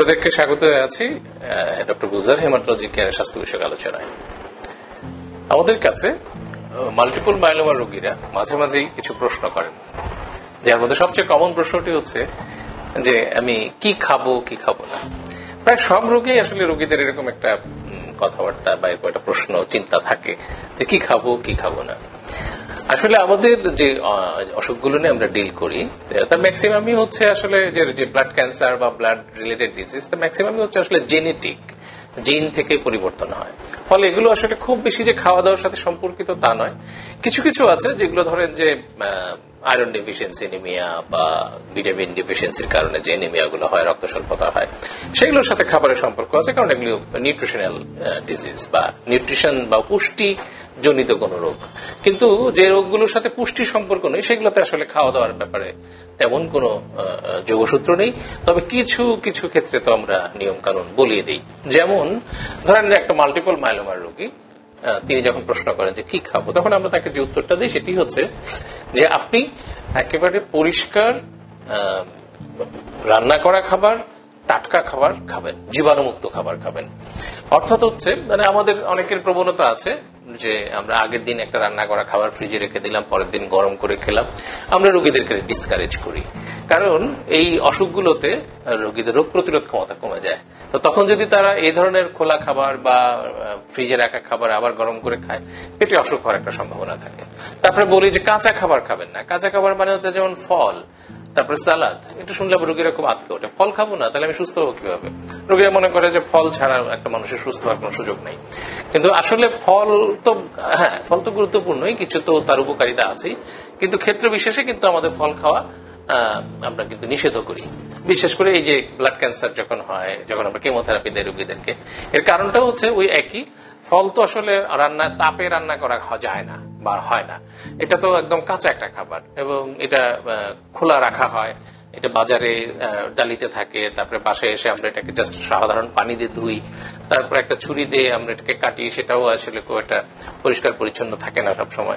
আপনাদেরকে স্বাগত জানাচ্ছি ডক্টর গুজার হেমাটোলজি কেয়ার স্বাস্থ্য বিষয়ক আলোচনায়। আমাদের কাছে মাল্টিপল মাইলোমা রোগীরা মাঝে মাঝেই কিছু প্রশ্ন করেন। যার মধ্যে সবচেয়ে কমন প্রশ্নটি হচ্ছে যে, আমি কি খাব কি খাব না? প্রায় সব রোগী আসলে রোগীদের এরকম একটা কথাবার্তা বা এরকম একটা প্রশ্ন, চিন্তা থাকে যে, কি খাব কি খাব না? আসলে আমাদের যে অসুখগুলো নিয়ে আমরা ডিল করি তার ম্যাক্সিমামই হচ্ছে আসলে যে ব্লাড ক্যান্সার বা ব্লাড রিলেটেড ডিজিজ তার ম্যাক্সিমামই হচ্ছে আসলে জেনেটিক জিন থেকে পরিবর্তন হয়। ফলে এগুলো আসলে খুব বেশি যে খাওয়া দাওয়ার সাথে সম্পর্কিত তা নয়। কিছু কিছু আছে যেগুলো ধরেন যে আয়রন ডেফিসিয়েন্সি এনিমিয়া বা ভিটামিন ডেফিসিয়েন্সির কারণে যে এনিমিয়া গুলো হয়, রক্ত স্বল্পতা হয়, সেগুলোর সাথে খাবারের সম্পর্ক আছে কারণ এগুলো নিউট্রিশনাল ডিজিজ বা নিউট্রিশন বা পুষ্টি জনিত কোন রোগ। কিন্তু যে রোগগুলোর সাথে পুষ্টি সম্পর্ক নেই, সেগুলোতে আসলে খাওয়া দাওয়ার ব্যাপারে তেমন কোন যোগসূত্র নেই। তবে কিছু কিছু ক্ষেত্রে তো আমরা নিয়ম কানুন বলিয়ে দিই। যেমন, ধরেন একটা মাল্টিপল মাইলোমার রোগী তিনি যখন প্রশ্ন করেন যে, কি খাব? তখন আমরা তাকে যে উত্তরটা দিই, সেটি হচ্ছে যে আপনি একেবারে পরিষ্কার রান্না করা খাবার, টাটকা খাবার খাবেন, জীবাণুমুক্ত খাবার খাবেন। অর্থাৎ হচ্ছে মানে আমাদের অনেকের প্রবণতা আছে যে আমরা আগের দিন একটা রান্না করা খাবার ফ্রিজে রেখে দিলাম, পরের দিন গরম করে খেলাম। আমরা রোগীদেরকে ডিসকারেজ করি। কারণ এই অসুখগুলোতে রোগীদের রোগ প্রতিরোধ ক্ষমতা কমে যায়। তো তখন যদি তারা এই ধরনের খোলা খাবার বা ফ্রিজে রাখা খাবার আবার গরম করে খায়, পেটে অসুখ হওয়ার একটা সম্ভাবনা থাকে। তারপরে বলি যে কাঁচা খাবার খাবেন না। কাঁচা খাবার মানে হচ্ছে যেমন ফল। তারপরে সালাদ। এটা শুনলে রোগীরা খুব আটকে ওঠে। ফল খাব না, তাহলে আমি সুস্থ হব কীভাবে? রোগীরা মনে করে যে ফল ছাড়া একটা মানুষের সুস্থ হওয়ার কোনো সুযোগ নেই। কিন্তু আসলে ফল তো হ্যাঁ ফল তো গুরুত্বপূর্ণই, কিছু তো তার উপকারিতা আছেই। কিন্তু ক্ষেত্র বিশেষে কিন্তু আমাদের ফল খাওয়া আমরা কিন্তু নিষেধ করি। বিশেষ করে এই যে ব্লাড ক্যান্সার যখন হয়, যখন আমরা কেমোথেরাপি দেয় রোগীদেরকে, এর কারণটা হচ্ছে ওই একই। ফল তো আসলে রান্না, তাপে রান্না করা যায় না। বা হয় না। এটা তো একদম কাঁচা একটা খাবার এবং এটা খোলা রাখা হয়। এটা বাজারে ডালিতে থাকে, তারপরে বাসায় এসে আমরা এটাকে জাস্ট সাধারণ পানি দিয়ে ধুই, তারপর একটা ছুরি দিয়ে আমরা এটাকে কাটি, সেটাও আসলে খুব একটা পরিষ্কার পরিচ্ছন্ন থাকে না সব সময়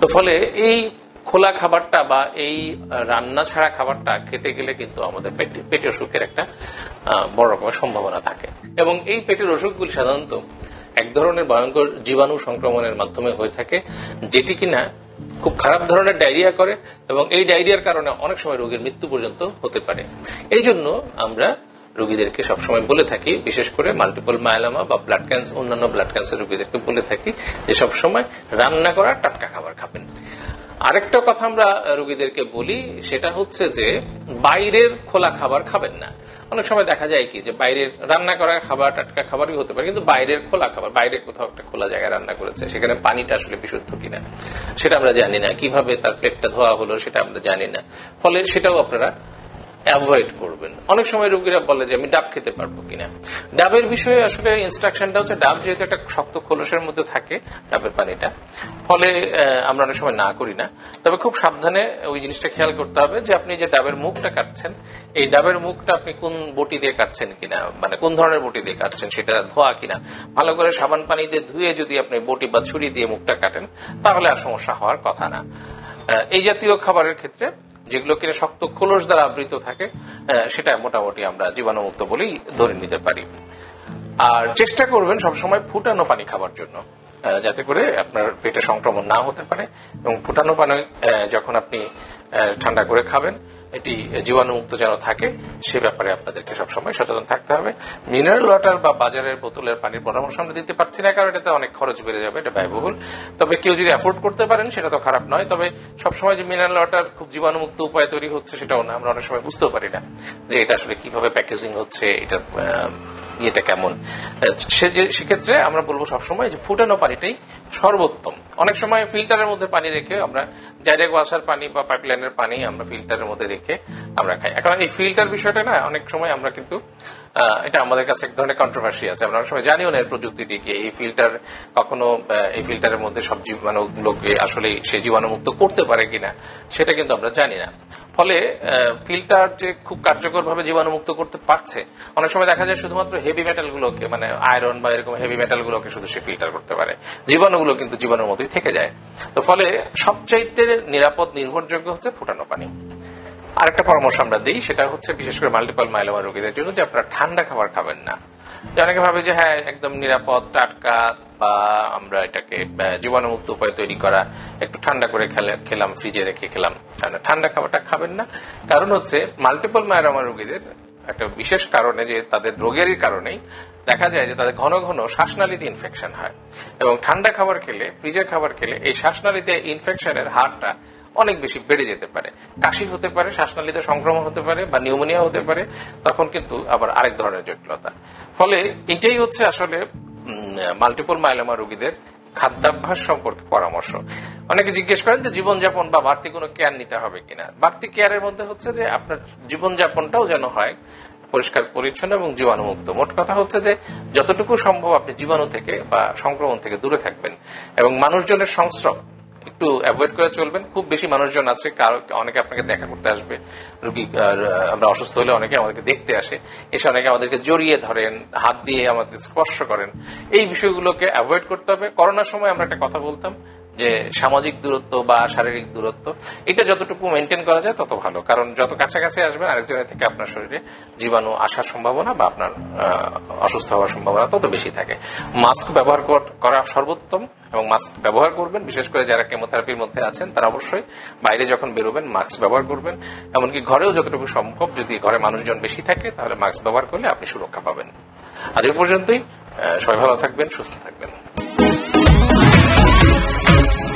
তো ফলে এই খোলা খাবারটা বা এই রান্না ছাড়া খাবারটা খেতে গেলে কিন্তু আমাদের পেটে- পেটের অসুখের একটা বড় রকমের সম্ভাবনা থাকে। এবং এই পেটের অসুখগুলি সাধারণত এক ধরনের ভয়ঙ্কর জীবাণু সংক্রমণের মাধ্যমে হয়ে থাকে, যেটি কিনা খুব খারাপ ধরনের ডায়রিয়া করে এবং এই ডায়রিয়ার কারণে অনেক সময় রোগীর মৃত্যু পর্যন্ত হতে পারে। এই জন্য আমরা রোগীদেরকে সবসময় বলে থাকি, বিশেষ করে মাল্টিপল মায়ালামা বা ব্লাড ক্যান্সার অন্যান্য ব্লাড ক্যান্সার রোগীদেরকে বলে থাকি যে সবসময় রান্না করা টাটকা খাবার খাবেন। আরেকটা কথা আমরা রোগীদেরকে বলি, সেটা হচ্ছে যে বাইরের খোলা খাবার খাবেন না। অনেক সময় দেখা যায় কি যে বাইরের রান্না করার খাবার, টাটকা খাবারই হতে পারে, কিন্তু বাইরের খোলা খাবার, বাইরে কোথাও একটা খোলা জায়গায় রান্না করেছে, সেখানে পানিটা আসলে বিশুদ্ধ কিনা, সেটা আমরা জানি না। কীভাবে তার প্লেটটা ধোয়া হলো সেটা আমরা জানি না। ফলে সেটাও আপনারা অ্যাভয়েড করবেন। অনেক সময় রোগীরা বলে যে, আমি ডাব খেতে পারব কিনা? ডাবের বিষয়ে আসলে ইনস্ট্রাকশনটা হচ্ছে, ডাব যেহেতু একটা শক্ত খোলসের মধ্যে থাকে, ডাবের পানিটা। ফলে আমরা অনেক সময় না করি না। তবে খুব সাবধানে ওই জিনিসটা খেয়াল করতে হবে যে, আপনি যে ডাবের মুখটা কাটছেন, এই ডাবের মুখটা আপনি কোন বটি দিয়ে কাটছেন কিনা? মানে কোন ধরনের বটি দিয়ে কাটছেন? সেটা ধোয়া কিনা? ভালো করে সাবান পানি দিয়ে ধুয়ে যদি আপনি বটি বা ছুরি দিয়ে মুখটা কাটেন, তাহলে আর সমস্যা হওয়ার কথা না। এই জাতীয় খাবারের ক্ষেত্রে যেগুলো কিনা শক্ত খোলস দ্বারা আবৃত থাকে সেটা মোটামুটি আমরা জীবাণুমুক্ত বলেই ধরে নিতে পারি। আর চেষ্টা করবেন সবসময় ফুটানো পানি খাবার জন্য যাতে করে আপনার পেটে সংক্রমণ না হতে পারে এবং ফুটানো পানি যখন আপনি ঠান্ডা করে খাবেন এটি জীবাণুমুক্ত যেন থাকে সে ব্যাপারে আপনাদেরকে সবসময় সচেতন থাকতে হবে। মিনারেল ওয়াটার বা বাজারের বোতলের পানির পরামর্শ আমরা দিতে পারছি না কারণ এটাতে অনেক খরচ বেড়ে যাবে এটা ব্যয়বহুল। তবে কেউ যদি অ্যাফোর্ড করতে পারেন সেটা তো খারাপ নয় তবে সবসময় যে মিনারেল ওয়াটার খুব জীবাণুমুক্ত উপায় তৈরি হচ্ছে সেটাও না আমরা অনেক সময় বুঝতেও পারি না যে এটা আসলে কীভাবে প্যাকেজিং হচ্ছে আহ, ইয়েটা কেমন? সেক্ষেত্রে আমরা বলব সবসময় যে ফুটানো পানিটাই সর্বোত্তম। অনেক সময় ফিল্টারের মধ্যে পানি রেখে আমরা ডাইরেক্ট ওয়াসার পানি বা পাইপলাইনের পানি আমরা ফিল্টারের মধ্যে রেখে আমরা খাই। এখন এই ফিল্টার বিষয়টা না, অনেক সময় আমরা কিন্তু এটা আমাদের কাছে এক ধরনের কন্ট্রোভার্সি আছে। আমরা অনেক সময় জানিও না এর প্রযুক্তিটি কি এই ফিল্টার কখনো এই ফিল্টারের মধ্যে সব জীবাণুগুলোকে আসলে সে জীবাণুমুক্ত করতে পারে কিনা, সেটা কিন্তু আমরা জানি না। ফলে ফিল্টার যে খুব কার্যকরভাবে জীবাণুমুক্ত করতে পারছে, অনেক সময় দেখা যায় শুধুমাত্র হেভি মেটাল গুলোকে মানে আয়রন বা এরকম হেভি মেটাল গুলোকে শুধু সে ফিল্টার করতে পারে। জীবাণুগুলো কিন্তু জীবাণুর মতোই থেকে যায়। তো ফলে সবচাইতে নিরাপদ, নির্ভরযোগ্য হচ্ছে ফুটানো পানি। আরেকটা পরামর্শ আমরা দিই, সেটা হচ্ছে বিশেষ করে মাল্টিপল মাইলোমা রোগীদের জন্য যে আপনারা ঠান্ডা খাবার খাবেন না। অনেকে ভাবে যে হ্যাঁ একদম নিরাপদ, টাটকা, বা আমরা এটাকে জীবাণুমুক্ত উপায় তৈরি করা, একটু ঠান্ডা করে খেলাম, ফ্রিজে রেখে খেলাম ঠান্ডা- খাবারটা খাবেন না। কারণ হচ্ছে মাল্টিপল মায়োরামা রোগীদের একটা বিশেষ কারণে যে, তাদের রোগেরই কারণেই দেখা যায় যে, তাদের ঘন ঘন শ্বাসনালীতে ইনফেকশন হয়। এবং ঠান্ডা খাবার খেলে, ফ্রিজের খাবার খেলে, এই শ্বাসনালীতে ইনফেকশনের হারটা অনেক বেশি বেড়ে যেতে পারে। কাশি হতে পারে, শ্বাসনালীতে সংক্রমণ হতে পারে বা নিউমোনিয়া হতে পারে, তখন কিন্তু আবার আরেক ধরনের জটিলতা। ফলে এটাই হচ্ছে আসলে মাল্টিপল মাইলোমা রোগীদের খাদ্যাভ্যাস সম্পর্কে পরামর্শ। অনেকে জিজ্ঞেস করেন যে জীবনযাপন বা বাড়তি কোনো কেয়ার নিতে হবে কিনা? বাড়তি কেয়ারের মধ্যে হচ্ছে যে আপনার জীবনযাপনটাও যেন হয় পরিষ্কার, পরিচ্ছন্ন এবং জীবাণুমুক্ত। মোট কথা হচ্ছে যে যতটুকু সম্ভব আপনি জীবাণু থেকে বা সংক্রমণ থেকে দূরে থাকবেন এবং মানুষজনের সংস্রব একটু অ্যাভয়েড করে চলবেন। খুব বেশি মানুষজন আছে, কারও অনেকে আপনাকে দেখা করতে আসবে। রুগী আমরা অসুস্থ হলে অনেকে আমাদেরকে দেখতে আসে। এসে অনেকে আমাদেরকে জড়িয়ে ধরেন, হাত দিয়ে আমাদের স্পর্শ করেন। এই বিষয়গুলোকে অ্যাভয়েড করতে হবে। করোনার সময় আমরা একটা কথা বলতাম যে সামাজিক দূরত্ব বা শারীরিক দূরত্ব, এটা যতটুকু মেনটেন করা যায় তত ভালো। কারণ যত কাছাকাছি আসবেন আরেকজনের থেকে আপনার শরীরে জীবাণু আসার সম্ভাবনা বা আপনার অসুস্থ হওয়ার সম্ভাবনা তত বেশি থাকে। মাস্ক ব্যবহার করা সর্বোত্তম এবং মাস্ক ব্যবহার করবেন। বিশেষ করে যারা কেমোথেরাপির মধ্যে আছেন, তারা অবশ্যই বাইরে যখন বেরোবেন, মাস্ক ব্যবহার করবেন। এমনকি ঘরেও যতটুকু সম্ভব যদি ঘরে মানুষজন বেশি থাকে, তাহলে মাস্ক ব্যবহার করলে আপনি সুরক্ষা পাবেন। আজ পর্যন্তই সবাই ভালো থাকবেন, সুস্থ থাকবেন। Thank you.